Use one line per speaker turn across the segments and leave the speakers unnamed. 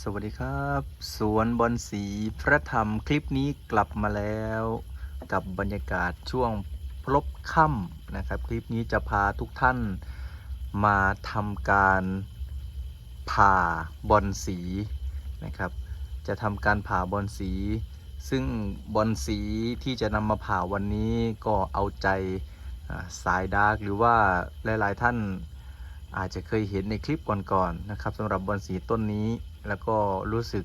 สวัสดีครับ สวนบอนสีพระธรรมคลิปนี้กลับมาแล้วกับบรรยากาศช่วงพลบค่ำนะครับ คลิปนี้จะพาทุกท่านมาทำการผ่าบอนสีนะครับ จะทำการผ่าบอนสี ซึ่งบอนสีที่จะนำมาผ่าวันนี้ก็เอาใจสายดาร์กหรือว่าหลาย ๆ ท่านอาจจะเคยเห็นในคลิปก่อน ๆนะครับสำหรับบอนสีต้นนี้ แล้วก็รู้สึก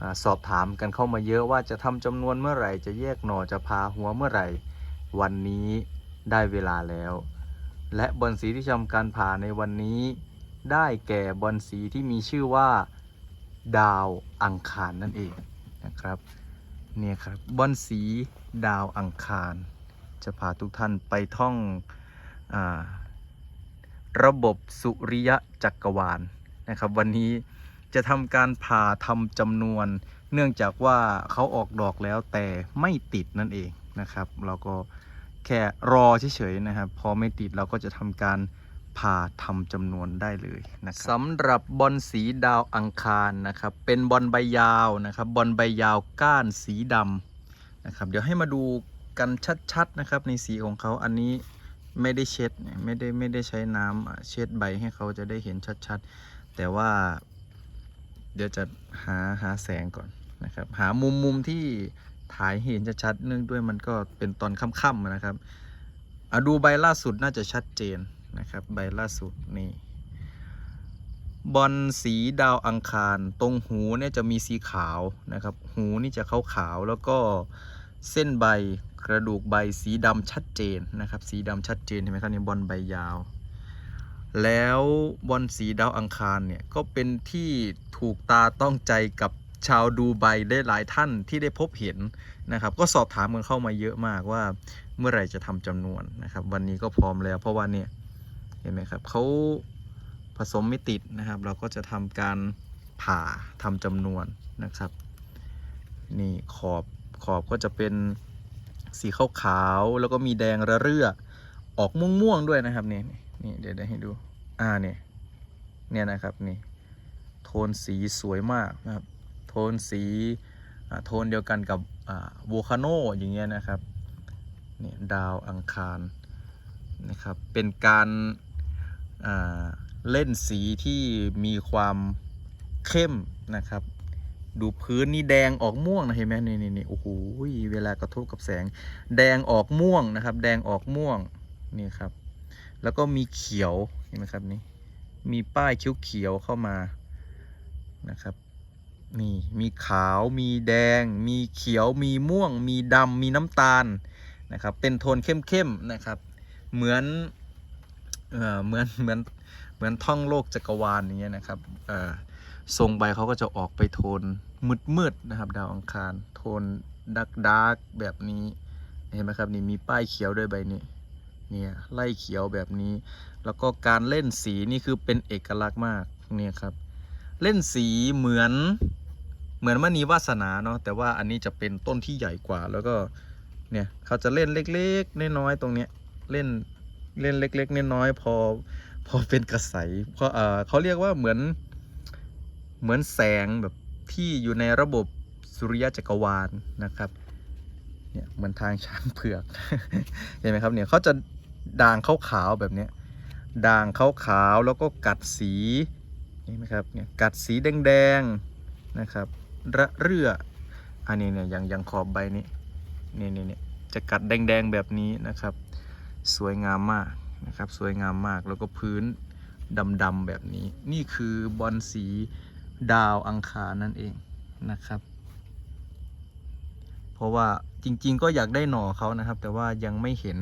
อสอบถามกันเข้ามาเยอะว่าจะทำจำนวนเมื่อไหร่ จะแยกหน่อจะพาหัวเมื่อไหร่ วันนี้ได้เวลาแล้ว และบอนสีที่ทำการผ่าในวันนี้ ได้แก่บอนสีที่มีชื่อว่า ดาวอังคารนั่นเองนะครับเนี่ยครับบอนสีดาวอังคาร จะพาทุกท่านไปท่องอระบบสุริยะจักรวาลนะครับ วันนี้ จะทำการผ่าทำจำนวน เนื่องจากว่าเขาออกดอกแล้วแต่ไม่ติดนั่นเองนะครับ เราก็แค่รอเฉยๆนะครับ พอไม่ติดเราก็จะทำการผ่าทำจำนวนได้เลยนะครับสำหรับบอลสีดาวอังคารนะครับ เป็นบอลใบยาวนะครับบอลใบยาวก้านสีดำนะครับ เดี๋ยวให้มาดูกันชัดๆนะครับ ในสีของเขาอันนี้ไม่ได้เช็ดไม่ได้ไม่ได้ใช้น้ำเช็ดใบให้เขาจะได้เห็นชัดๆ แต่ว่า เดี๋ยวจะหาหาแสงก่อนนะครับ หามุมมุมที่ถ่ายเห็นจะชัดเนื่องด้วยมันก็เป็นตอนค่ำๆนะครับอะดูใบล่าสุดน่าจะชัดเจนนะครับใบล่าสุดนี่บอลสีดาวอังคาร ตรงหูเนี่ยจะมีสีขาวนะครับ หูนี่จะขาวๆแล้วก็เส้นใบกระดูกใบสีดำชัดเจนนะครับ สีดำชัดเจนเห็นไหมครับนี่บอลใบยาว แล้วบอลสีดาวอังคารเนี่ยก็เป็นที่ถูกตาต้องใจกับชาวดูไบได้หลายท่านที่ได้พบเห็นนะครับ ก็สอบถามกันเข้ามาเยอะมากว่าเมื่อไหร่จะทำจำนวนนะครับ วันนี้ก็พร้อมแล้วเพราะว่าเนี่ยเห็นไหมครับเขาผสมไม่ติดนะครับ เราก็จะทำการผ่าทำจำนวนนะครับ นี่ขอบขอบก็จะเป็นสีขาวๆแล้วก็มีแดงระเรื่อออกม่วงๆด้วยนะครับนี่ นี่เดี๋ยวได้ให้ดู อ่าเนี่ยเนี่ยนะครับนี่โทนสีสวยมากนะครับ โทนสีโทนเดียวกันกับโวคาโนอย่างเงี้ยนะครับนี่ดาวอังคารนะครับ เป็นการเล่นสีที่มีความเข้มนะครับ ดูพื้นนี่แดงออกม่วงนะเห็นไหมนี่นี่นี่โอ้โหเวลากระทบกับแสง แดงออกม่วงนะครับ แดงออกม่วงนี่ครับ แล้วก็มีเขียวเห็นไหมครับนี่มีป้ายเขียวๆเข้ามานะครับนี่มีขาวมีแดง มีเขียวมีม่วง มีดำมีน้ำตาลนะครับเป็นโทนเข้มๆนะครับ เหมือนเออเหมือนเหมือนเหมือนท่องโลกจักรวาลอย่างเงี้ยนะครับเออทรงใบเขาก็จะออกไปโทนมืดๆนะครับ ดาวอังคาร โทนดักดักแบบนี้เห็นไหมครับนี่มีป้ายเขียวด้วยใบนี้ เนี่ยไล่เขียวแบบนี้ แล้วก็การเล่นสีนี่คือเป็นเอกลักษณ์มากเนี่ยครับ เล่นสีเหมือนเหมือนมณีวาสนาเนาะแต่ว่าอันนี้จะเป็นต้นที่ใหญ่กว่า แล้วก็เนี่ยเขาจะเล่นเล็กๆน้อยๆตรงเนี้ยเล่นเล่นเล็กๆน้อยๆพอพอเป็นกระใสเพราะเออเขาเรียกว่าเหมือนเหมือนแสงแบบที่อยู่ในระบบสุริยะจักรวาลนะครับเนี่ยเหมือนทางช้างเผือกเห็นไหมครับเนี่ยเขาจะ ด่างขาวๆแบบนี้ด่างขาวๆแล้วก็กัดสีเห็นไหมครับเนี่ยกัดสีแดงๆนะครับระเรื่ออันนี้เนี่ยอย่างอย่างขอบใบนี้นี่นี่เนี่ยจะกัดแดงๆแบบนี้นะครับ สวยงามมากนะครับสวยงามมากแล้วก็พื้นดำๆแบบนี้ นี่คือบอลสีดาวอังคารนั่นเองนะครับ เพราะว่าจริงๆก็อยากได้หน่อเขานะครับ แต่ว่ายังไม่เห็น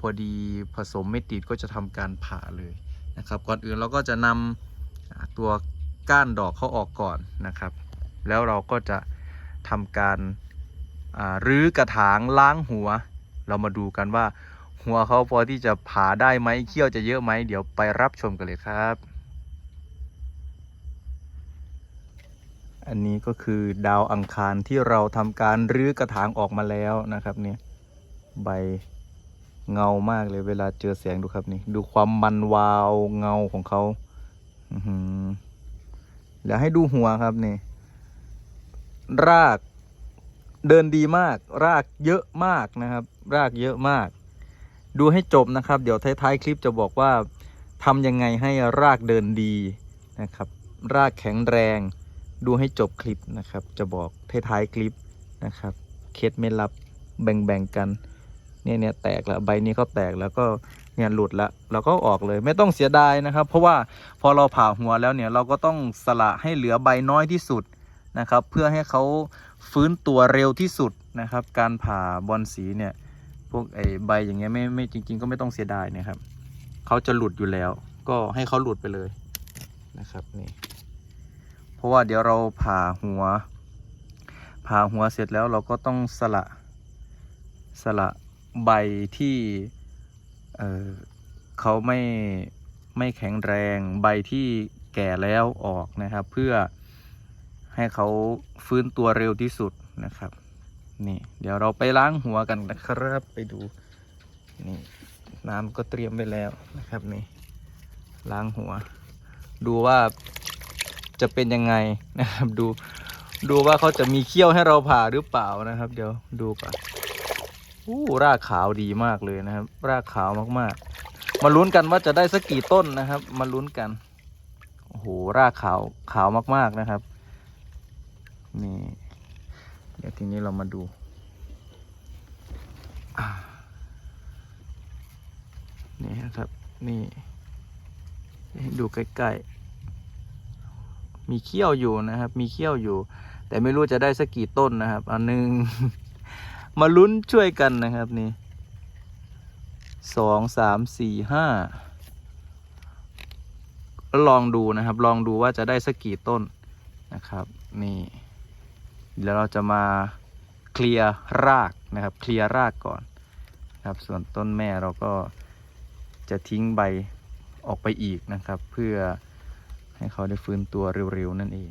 พอดีผสมไม่ติดก็จะทำการผ่าเลยนะครับ ก่อนอื่นเราก็จะนำตัวก้านดอกเขาออกก่อนนะครับ แล้วเราก็จะทำการรื้อกระถางล้างหัว เรามาดูกันว่า หัวเขาพอที่จะผ่าได้ไหมเขี้ยวจะเยอะไหมเดี๋ยวไปรับชมกันเลยครับ อันนี้ก็คือดาวอังคารที่เราทำการรื้อกระถางออกมาแล้วนะครับเนี่ยใบ เงามากเลยเวลาเจอแสงดูครับนี่ ดูความมันวาวเงาของเขาอื้อหือเดี๋ยวให้ดูหัวครับนี่ รากเดินดีมาก รากเยอะมากนะครับ รากเยอะมาก ดูให้จบนะครับ เดี๋ยวท้ายๆคลิปจะบอกว่าทำยังไงให้รากเดินดีนะครับ รากแข็งแรง ดูให้จบคลิปนะครับ จะบอกท้ายๆคลิปนะครับ เคล็ดไม่ลับแบ่งๆกัน เนี่ยเนี่ยแตกแล้วใบนี้ก็แตกแล้วก็เนี่ยหลุดล้วเราก็ออกเลยไม่ต้องเสียดายนะครับ เพราะว่าพอเราผ่าหัวแล้วเนี่ยเราก็ต้องสละให้เหลือใบน้อยที่สุดนะครับ เพื่อให้เขาฟื้นตัวเร็วที่สุดนะครับ การผ่าบอลสีเนี่ยพวกไอ้ใบอย่างเงี้ยไม่ไม่จริง ๆ ก็ไม่ต้องเสียดายนะครับเขาจะหลุดอยู่แล้ว ก็ให้เขาหลุดไปเลยนะครับนี่เพราะว่าเดี๋ยวเราผ่าหัว ผ่าหัวเสร็จแล้วเราก็ต้องสละสละ ใบที่เเขาไม่ไม่แข็งแรงใบที่แก่แล้วออกนะครับ เพื่อให้เขาฟื้นตัวเร็วที่สุดนะครับนี่เดี๋ยวเราไปล้างหัวกันนะครับไปดูนี่น้ำก็เตรียมไว้แล้วนะครับนี่ล้างหัว ดูว่าจะเป็นยังไงนะครับดูดูว่าเขาจะมีเขี้ยวให้เราผ่าหรือเปล่านะครับ เดี๋ยวดูก่อน อู้รากขาวดีมากเลยนะครับ รากขาวมากๆ มาลุ้นกันว่าจะได้สักกี่ต้นนะครับ มาลุ้นกันโอ้โหรากขาวขาวมากๆนะครับนี่เดี๋ยวทีนี้เรามาดูนี่นะครับ นี่ดูใกล้ๆมีเขี้ยวอยู่นะครับ มีเขี้ยวอยู่ แต่ไม่รู้จะได้สักกี่ต้นนะครับอันหนึ่ง มาลุ้นช่วยกันนะครับนี่สองสามสี่ห้าลองดูนะครับ ลองดูว่าจะได้สักกี่ต้นนะครับ นี่เดี๋ยวเราจะมาเคลียร์รากนะครับ เคลียร์รากก่อนนะครับ ส่วนต้นแม่เราก็จะทิ้งใบออกไปอีกนะครับ เพื่อให้เขาได้ฟื้นตัวเร็วๆนั่นเอง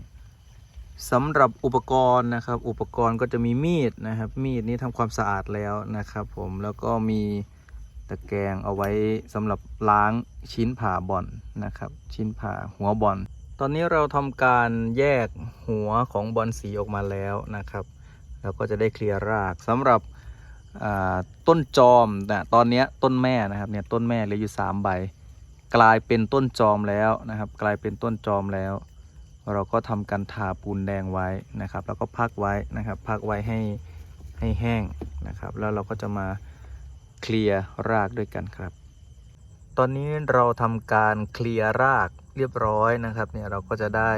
สำหรับอุปกรณ์นะครับ อุปกรณ์ก็จะมีมีดนะครับ มีดนี้ทำความสะอาดแล้วนะครับ ผมแล้วก็มีตะแกรงเอาไว้สำหรับล้างชิ้นผ่าบอลนะครับ ชิ้นผ่าหัวบอลตอนนี้เราทำการแยกหัวของบอลสีออกมาแล้วนะครับแล้วก็จะได้เคลียร์รากสำหรับต้นจอมนะตอนนี้ต้นแม่นะครับเนี่ยต้นแม่เหลืออยู่สามใบ กลายเป็นต้นจอมแล้วนะครับ กลายเป็นต้นจอมแล้ว เราก็ทำการทาปูนแดงไว้นะครับ แล้วก็พักไว้นะครับ พักไว้ให้ให้แห้งนะครับ แล้วเราก็จะมาเคลียร์รากด้วยกันครับ ตอนนี้เราทำการเคลียร์รากเรียบร้อยนะครับ เนี่ยเราก็จะได้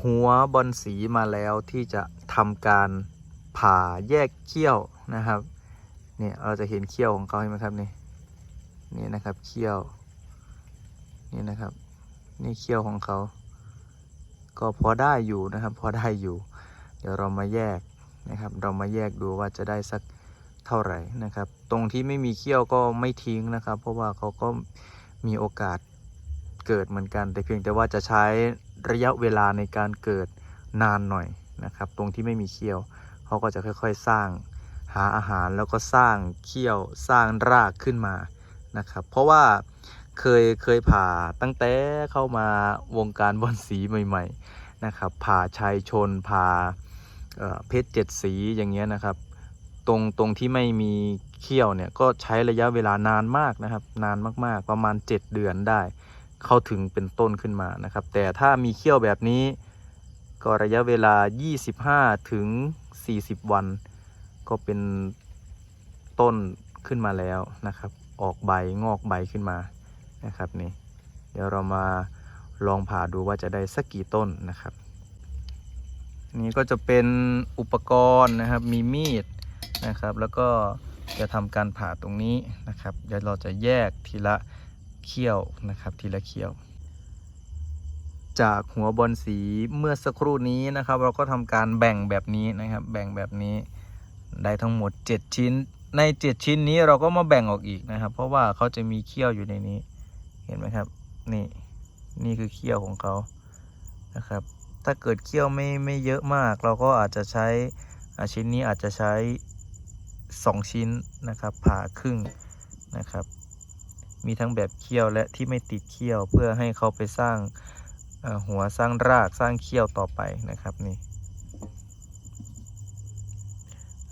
หัวบอลสีมาแล้วที่จะทำการผ่าแยกเขี้ยวนะครับ เนี่ยเราจะเห็นเขี้ยวของเขาเห็นไหมครับนี่นี่นะครับเขี้ยว นี่นะครับ นี่เขี้ยวของเขา ก็พอได้อยู่นะครับ พอได้อยู่ เดี๋ยวเรามาแยกนะครับ เรามาแยกดูว่าจะได้สักเท่าไหร่นะครับ ตรงที่ไม่มีเขี้ยวก็ไม่ทิ้งนะครับ เพราะว่าเขาก็มีโอกาสเกิดเหมือนกัน แต่เพียงแต่ว่าจะใช้ระยะเวลาในการเกิดนานหน่อยนะครับ ตรงที่ไม่มีเขี้ยวเขาก็จะค่อยๆสร้างหาอาหารแล้วก็สร้างเขี้ยวสร้างรากขึ้นมานะครับ เพราะว่าเคยเคยผ่าตั้งแต่เข้ามาวงการบอลสีใหม่ ๆ นะครับผ่าชายชนผ่าเเพชรเจ็ดสีอย่างเงี้ยนะครับ ตรงตรงที่ไม่มีเขี้ยวเนี่ยก็ใช้ระยะเวลานานมากนะครับ นานมากๆ ประมาณ 7 เดือนได้ เข้าถึงเป็นต้นขึ้นมานะครับ แต่ถ้ามีเขี้ยวแบบนี้ ก็ระยะเวลา 25 ถึง 40 วัน ก็เป็นต้นขึ้นมาแล้วนะครับ ออกใบงอกใบขึ้นมานะครับนี่เดี๋ยวเรามา ลองผ่าดูว่าจะได้สักกี่ต้นนะครับ นี่ก็จะเป็นอุปกรณ์นะครับมีมีดนะครับ แล้วก็จะทำการผ่าตรงนี้นะครับเดี๋ยวเราจะแยกทีละเขี้ยวนะครับทีละเขี้ยว จากหัวบอลสีเมื่อสักครู่นี้นะครับ เราก็ทำการแบ่งแบบนี้นะครับ แบ่งแบบนี้ได้ทั้งหมด 7 ชิ้น ใน 7 ชิ้นนี้เราก็มาแบ่งออกอีกนะครับ เพราะว่าเขาจะมีเขี้ยวอยู่ในนี้เห็นไหมครับนี่ นี่คือเขี้ยวของเขานะครับ ถ้าเกิดเขี้ยวไม่ไม่เยอะมาก เราก็อาจจะใช้ชิ้นนี้อาจจะใช้ 2 ชิ้นนะครับผ่าครึ่งนะครับ มีทั้งแบบเขี้ยวและที่ไม่ติดเขี้ยวเพื่อให้เขาไปสร้างหัวสร้างรากสร้างเขี้ยวต่อไปนะครับนี่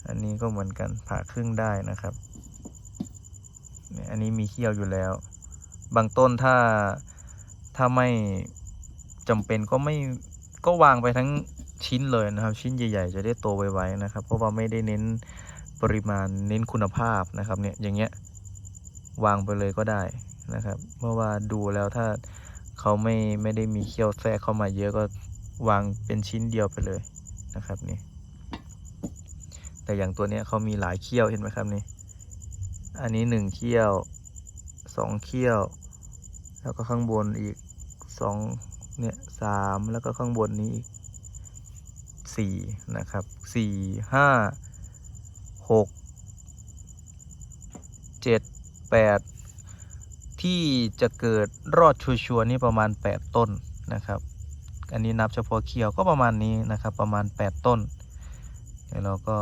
อันนี้ก็เหมือนกันผ่าครึ่งได้นะครับเนี่ยอันนี้มีเขี้ยวอยู่แล้ว บางต้นถ้า ถ้าไม่จำเป็นก็ไม่ก็วางไปทั้งชิ้นเลยนะครับ ชิ้นใหญ่ ๆ จะได้โตไวๆนะครับ เพราะว่าไม่ได้เน้นปริมาณเน้นคุณภาพนะครับเนี่ยอย่างเงี้ยวางไปเลยก็ได้นะครับเพราะว่าดูแล้วถ้าเขาไม่ไม่ได้มีเขี้ยวแทรกเข้ามาเยอะก็วางเป็นชิ้นเดียวไปเลยนะครับนี่แต่อย่างตัวเนี้ยเขามีหลายเขี้ยวเห็นไหมครับนี่อันนี้หนึ่งเขี้ยวสองเขี้ยว แล้วก็ข้างบนอีก สองเนี่ยสามแล้วก็ข้างบนนี้อีกสี่นะครับสี่ห้าหกเจ็ดแปดที่จะเกิดรอดชัวร์นี่ประมาณแปดต้นนะครับ อันนี้นับเฉพาะเขียวก็ประมาณนี้นะครับประมาณแปดต้นเดี๋ยวเราก็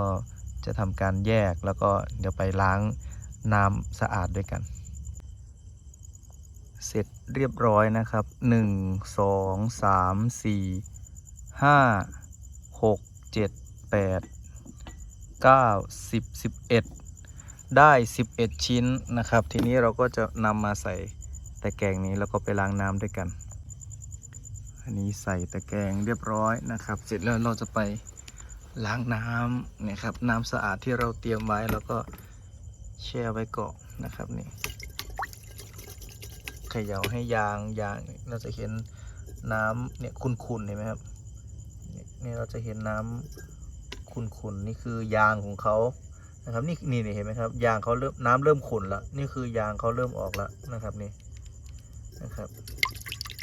จะทำการแยกแล้วก็เดี๋ยวไปล้างน้ำสะอาดด้วยกัน เสร็จเรียบร้อยนะครับ 1 2 3 4 5 6 7 8 9 10 11 ได้ 11 ชิ้นนะครับ ทีนี้เราก็จะนำมาใส่ตะแกรงนี้แล้วก็ไปล้างน้ำด้วยกัน อันนี้ใส่ตะแกรงเรียบร้อยนะครับ เสร็จแล้วเราจะไปล้างน้ำนี่ยครับ น้ำสะอาดที่เราเตรียมไว้แล้วก็แช่ไว้ก่อนนะครับนี่ เขย่าให้ยางยางเราจะเห็นน้ำเนี่ยขุ่นๆเห็นไหมครับเนี่ยเราจะเห็นน้ำขุ่นๆนี่คือยางของเขานะครับนี่นี่เห็นไหมครับ ยางเขาเริ่มน้ำเริ่มขุ่นล้วนี่คือยางเขาเริ่มออกแล้วนะครับนี่นะครับ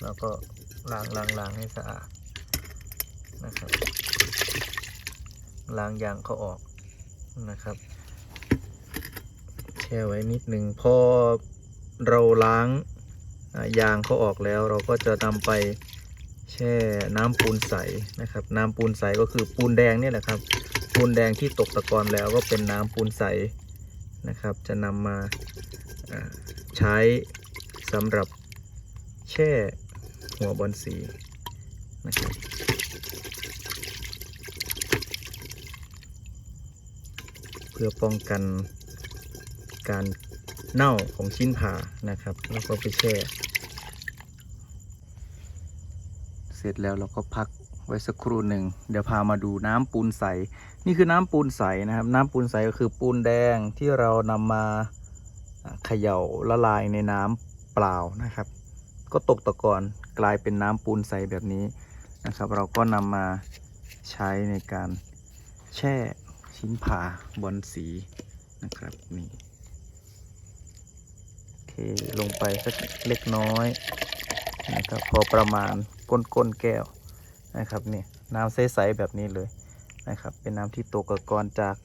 แล้วก็ล้างล้างล้างให้สะอาดนะครับล้างยางเขาออกนะครับแช่ไว้นิดหนึ่งพอเราล้าง ยางเขาออกแล้วเราก็จะนำไปแช่น้ำปูนใสนะครับ น้ำปูนใสก็คือปูนแดงนี่แหละครับ ปูนแดงที่ตกตะกอนแล้วก็เป็นน้ำปูนใสนะครับ จะนำมาอ่าใช้สำหรับแช่หัวบอลสีนะครับเพื่อป้องกันการ เน่าของชิ้นผ่านะครับ แล้วก็ไปแช่ เสร็จแล้วเราก็พักไว้สักครู่หนึ่งเดี๋ยวพามาดูน้ำปูนใส นี่คือน้ำปูนใสนะครับ น้ำปูนใสก็คือปูนแดงที่เรานำมาอ่าเขย่าละลายในน้ำเปล่านะครับ ก็ตกตะกอนกลายเป็นน้ำปูนใสแบบนี้นะครับ เราก็นำมาใช้ในการแช่ชิ้นผ่าบนสีนะครับนี่ ลงไปสักเล็กน้อยนะครับพอประมาณก้นก้นแก้วนะครับนี่น้ำใสๆแบบนี้เลยนะครับ เป็นน้ำที่ตกตะกอนจาก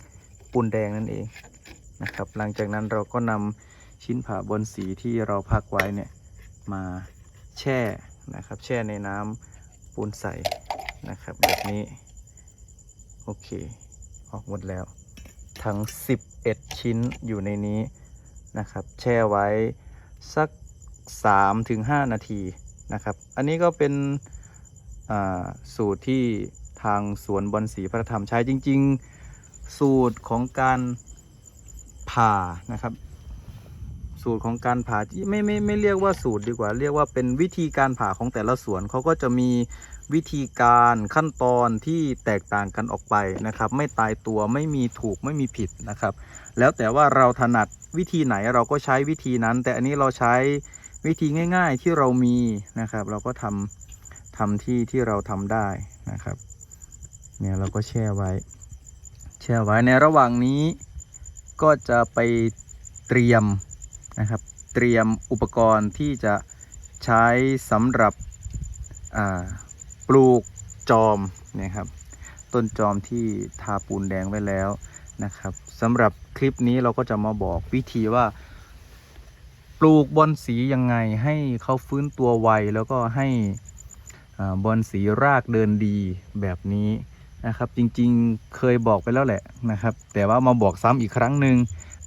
ปูนแดงนั่นเองนะครับ หลังจากนั้นเราก็นำชิ้นผ่าบนสีที่เราพักไว้เนี่ยมาแช่นะครับ แช่ในน้ำปูนใสนะครับ แบบนี้ โอเค ออกหมดแล้ว ทั้ง 11 ชิ้นอยู่ในนี้ นะครับ แช่ไว้สัก 3-5 นาทีนะครับ อันนี้ก็เป็นสูตรที่ทางสวนบอนสีพระธรรมใช้จริง ๆ สูตรของการผ่านะครับ สูตรของการผ่าที่ไม่ไม่ไม่เรียกว่าสูตรดีกว่า เรียกว่าเป็นวิธีการผ่าของแต่ละสวนเขาก็จะมี วิธีการขั้นตอนที่แตกต่างกันออกไปนะครับ ไม่ตายตัวไม่มีถูกไม่มีผิดนะครับ แล้วแต่ว่าเราถนัดวิธีไหนเราก็ใช้วิธีนั้น แต่อันนี้เราใช้วิธีง่าย ๆที่เรามีนะครับ เราก็ทำทำที่ที่เราทำได้นะครับ เนี่ยเราก็แช่ไว้ แช่ไว้ในระหว่างนี้ก็จะไปเตรียมนะครับ เตรียมอุปกรณ์ที่จะใช้สำหรับอ่า ปลูกจอมนี่ยครับ ต้นจอมที่ทาปูนแดงไว้แล้วนะครับสำหรับคลิปนี้เราก็จะมาบอกวิธีว่า ปลูกบอนสียังไงให้เขาฟื้นตัวไวแล้วก็ให้อ่าบอนสีรากเดินดีแบบนี้นะครับ จริงๆเคยบอกไปแล้วแหละนะครับ แต่ว่ามาบอกซ้ำอีกครั้งหนึ่ง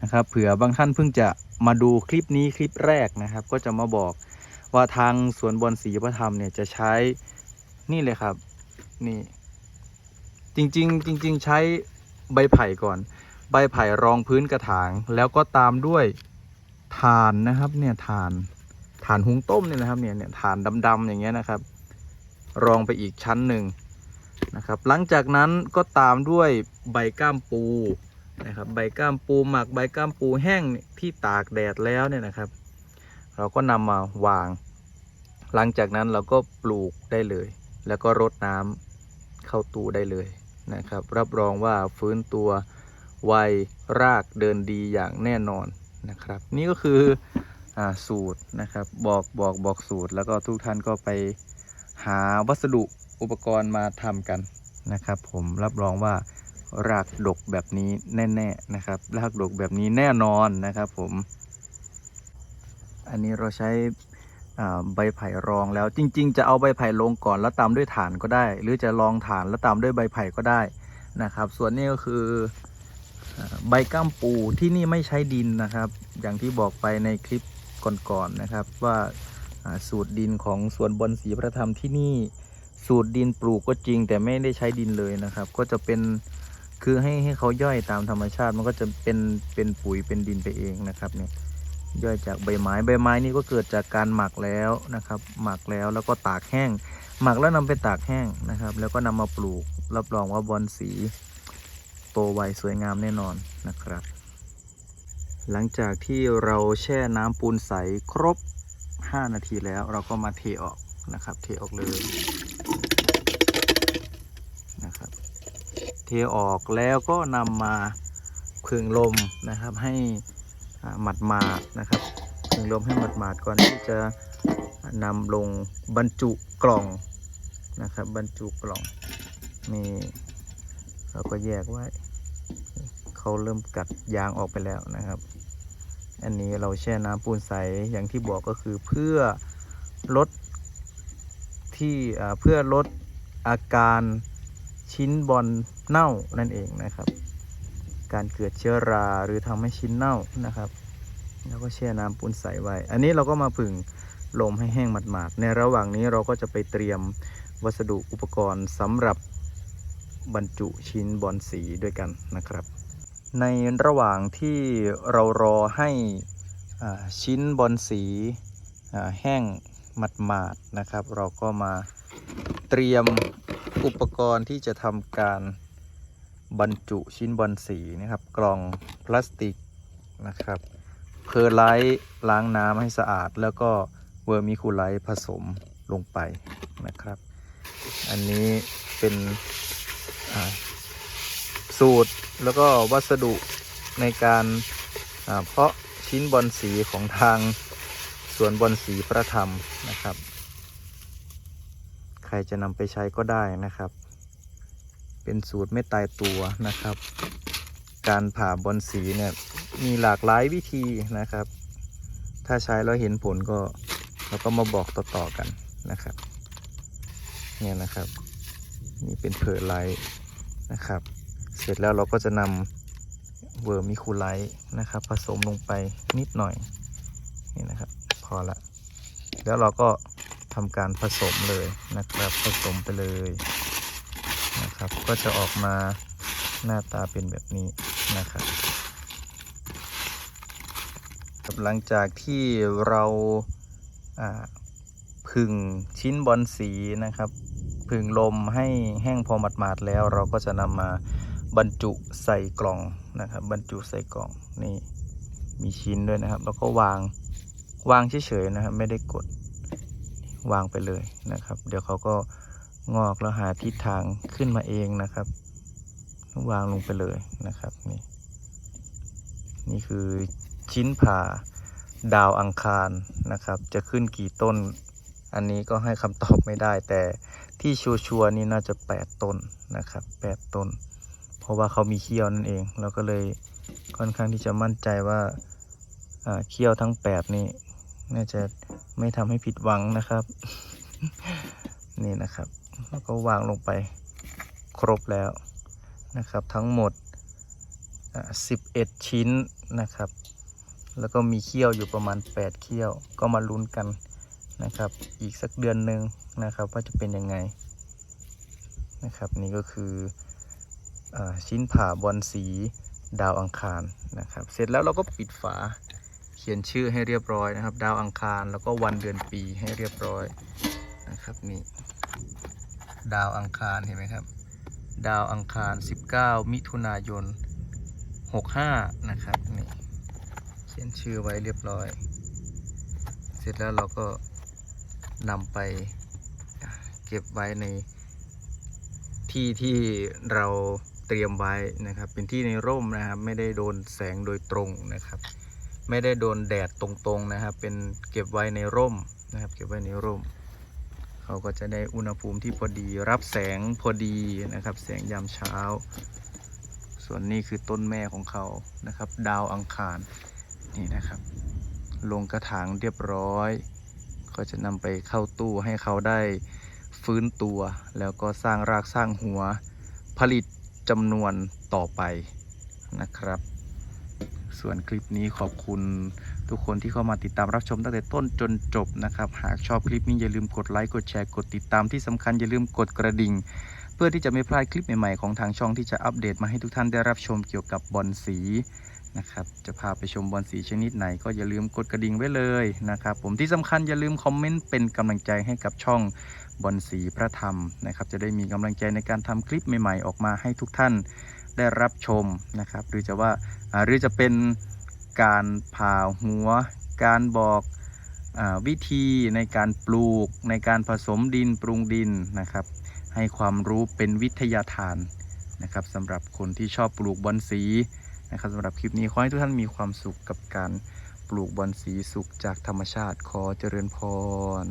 นะครับเผื่อบางท่านเพิ่งจะมาดูคลิปนี้คลิปแรกนะครับ ก็จะมาบอกว่าทางสวนบอนสีพระธรรมเนี่ยจะใช้ นี่เลยครับ นี่ จริง ๆ จริง ๆ ใช้ใบไผ่ก่อน ใบไผ่รองพื้นกระถาง แล้วก็ตามด้วยถ่านนะครับ เนี่ยถ่านถ่านหุงต้มเนี่ยนะครับ เนี่ยเนี่ยถ่านดำๆอย่างเงี้ยนะครับ รองไปอีกชั้นหนึ่งนะครับ หลังจากนั้นก็ตามด้วยใบก้ามปูนะครับ ใบก้ามปูหมักใบก้ามปูแห้งที่ตากแดดแล้วเนี่ยนะครับ เราก็นำมาวาง หลังจากนั้นเราก็ปลูกได้เลย แล้วก็รดน้ำเข้าตู้ได้เลยนะครับ รับรองว่าฟื้นตัวไวรากเดินดีอย่างแน่นอนนะครับ นี่ก็คืออสูตรนะครับบอกบอกบอกสูตร แล้วก็ทุกท่านก็ไปหาวัสดุอุปกรณ์มาทำกันนะครับ ผมรับรองว่ารากดกแบบนี้แน่ๆนะครับ รากดกแบบนี้แน่นอนนะครับผม อันนี้เราใช้ ใบไผ่รองแล้วจริง ๆ จะเอาใบไผ่ลงก่อนแล้วตามด้วยฐานก็ได้ หรือจะรองฐานแล้วตามด้วยใบไผ่ก็ได้นะครับ ส่วนนี้ก็คือใบก้ามปูที่นี่ไม่ใช้ดินนะครับ อย่างที่บอกไปในคลิปก่อนๆนะครับว่าอ่าสูตรดินของสวนบอนสีพระธรรมที่นี่สูตรดินปลูกก็จริง แต่ไม่ได้ใช้ดินเลยนะครับ ก็จะเป็นคือให้ให้เขาย่อยตามธรรมชาติมันก็จะเป็นเป็นปุ๋ยเป็นดินไปเองนะครับเนี่ย ย่อยจากใบไม้ใบไม้นี่ก็เกิดจากการหมักแล้วนะครับ หมักแล้วแล้วก็ตากแห้ง หมักแล้วนำไปตากแห้งนะครับ แล้วก็นำมาปลูกรับรองว่าบอนสีโตไวสวยงามแน่นอนนะครับ หลังจากที่เราแช่น้ำปูนใสครบ 5 นาทีแล้วเราก็มาเทออกนะครับ เทออกเลยนะครับ เทออกแล้วก็นำมาผึ่งลมนะครับให้ หมัดหมาดนะครับถึงลมให้หมัดหมาดก่อนที่จะนำลงบรรจุกล่องนะครับ บรรจุกล่องนี่เราก็แยกไว้เขาเริ่มกัดยางออกไปแล้วนะครับ อันนี้เราแช่น้ำปูนใสอย่างที่บอกก็คือเพื่อลดที่เพื่อลดอาการชิ้นบอลเน่านั่นเองนะครับ การเกิดเชื้อราหรือทำให้ชิ้นเน่านะครับ แล้วก็แช่น้ำปูนใสไว้ อันนี้เราก็มาผึ่งลมให้แห้งหมาดๆ ในระหว่างนี้เราก็จะไปเตรียมวัสดุอุปกรณ์สำหรับบรรจุชิ้นบอลสีด้วยกันนะครับ ในระหว่างที่เรารอให้ชิ้นบอลสีแห้งหมาดๆนะครับ เราก็มาเตรียมอุปกรณ์ที่จะทำการบรรจุชิ้นบอลสีนะครับ กล่องพลาสติกนะครับ เพอร์ไลท์ล้างน้ำให้สะอาด แล้วก็เวอร์มิคูไลท์ผสมลงไปนะครับ อันนี้เป็นสูตรแล้วก็วัสดุในการอ่าเพาะชิ้นบอลสีของทางสวนบอลสีพระธรรมนะครับ ใครจะนำไปใช้ก็ได้นะครับ เป็นสูตรไม่ตายตัวนะครับ การผ่าบอลสีเนี่ย มีหลากหลายวิธีนะครับ ถ้าใช้แล้วเห็นผลก็เราก็มาบอกต่อๆกันนะครับ เนี่ยนะครับ นี่เป็นเพอร์ไลท์นะครับ เสร็จแล้วเราก็จะนำเวอร์มิคูไลท์นะครับ ผสมลงไปนิดหน่อยนี่นะครับ พอละแล้วเราก็ทำการผสมเลยนะครับ ผสมไปเลยนะครับ ก็จะออกมาหน้าตาเป็นแบบนี้นะครับ ครับหลังจากที่เราอ่าผึ่งชิ้นบอลสีนะครับผึ่งลมให้แห้งพอหมาดๆแล้ว เราก็จะนำมาบรรจุใส่กล่องนะครับ บรรจุใส่กล่องนี่มีชิ้นด้วยนะครับ แล้วก็วางวางเฉยๆนะครับ ไม่ได้กดวางไปเลยนะครับ เดี๋ยวเขาก็งอกแล้วหาทิศทางขึ้นมาเองนะครับ วางลงไปเลยนะครับนี่นี่คือ ชิ้นผ่าดาวอังคารนะครับ จะขึ้นกี่ต้น อันนี้ก็ให้คำตอบไม่ได้ แต่ที่ชัวร์ๆนี่น่าจะ 8 ต้นนะครับ8ต้น เพราะว่าเขามีเขี้ยวนั่นเอง เราก็เลยค่อนข้างที่จะมั่นใจว่าเขี้ยวทั้ง 8 นี่น่าจะไม่ทำให้ผิดหวังนะครับ นี่นะครับ แล้วก็วางลงไปครบแล้วนะครับทั้งหมด 11 ชิ้นนะครับ แล้วก็มีเขี้ยวอยู่ประมาณ 8 เขี้ยว ก็มาลุ้นกันนะครับ อีกสักเดือนหนึ่งนะครับ ว่าจะเป็นยังไงนะครับ นี่ก็คืออชิ้นผ่าบอลสีดาวอังคารนะครับ เสร็จแล้วเราก็ปิดฝาเขียนชื่อให้เรียบร้อยนะครับ ดาวอังคารแล้วก็วันเดือนปีให้เรียบร้อยนะครับนี่ดาวอังคารเห็นไหมครับ ดาวอังคาร 19 มิถุนายน 65 นะครับนี่ เขียนชื่อไว้เรียบร้อย เสร็จแล้วเราก็นำไปเก็บไว้ในที่ที่เราเตรียมไว้นะครับ เป็นที่ในร่มนะครับ ไม่ได้โดนแสงโดยตรงนะครับ ไม่ได้โดนแดดตรงๆนะครับ เป็นเก็บไว้ในร่มนะครับ เก็บไว้ในร่ม เขาก็จะได้อุณหภูมิที่พอดีรับแสงพอดีนะครับ แสงยามเช้า ส่วนนี้คือต้นแม่ของเขานะครับ ดาวอังคาร นี่นะครับ ลงกระถางเรียบร้อย ก็จะนำไปเข้าตู้ให้เขาได้ฟื้นตัว แล้วก็สร้างรากสร้างหัวผลิตจำนวนต่อไปนะครับ ส่วนคลิปนี้ขอบคุณทุกคนที่เข้ามาติดตามรับชมตั้งแต่ต้นจนจบนะครับ หากชอบคลิปนี้อย่าลืมกดไลค์กดแชร์กดติดตามที่สำคัญอย่าลืมกดกระดิ่ง เพื่อที่จะไม่พลาดคลิปใหม่ๆของทางช่องที่จะอัปเดตมาให้ทุกท่านได้รับชมเกี่ยวกับบอลสี นะครับจะพาไปชมบอลสีชนิดไหนก็อย่าลืมกดกระดิ่งไว้เลยนะครับผมที่สำคัญอย่าลืมคอมเมนต์เป็นกำลังใจให้กับช่องบอลสีพระธรรมนะครับจะได้มีกำลังใจในการทำคลิปใหม่ๆ ออกมาให้ทุกท่านได้รับชมนะครับหรือจะว่าหรือจะเป็นการผ่าหัว การบอกอวิธีในการปลูก ในการผสมดินปรุงดินนะครับให้ความรู้เป็นวิทยาทานนะครับสำหรับคนที่ชอบปลูกบอนสี นะครับสำหรับคลิปนี้ขอให้ทุกท่านมีความสุขกับการปลูกบอนสีสุขจากธรรมชาติขอเจริญพร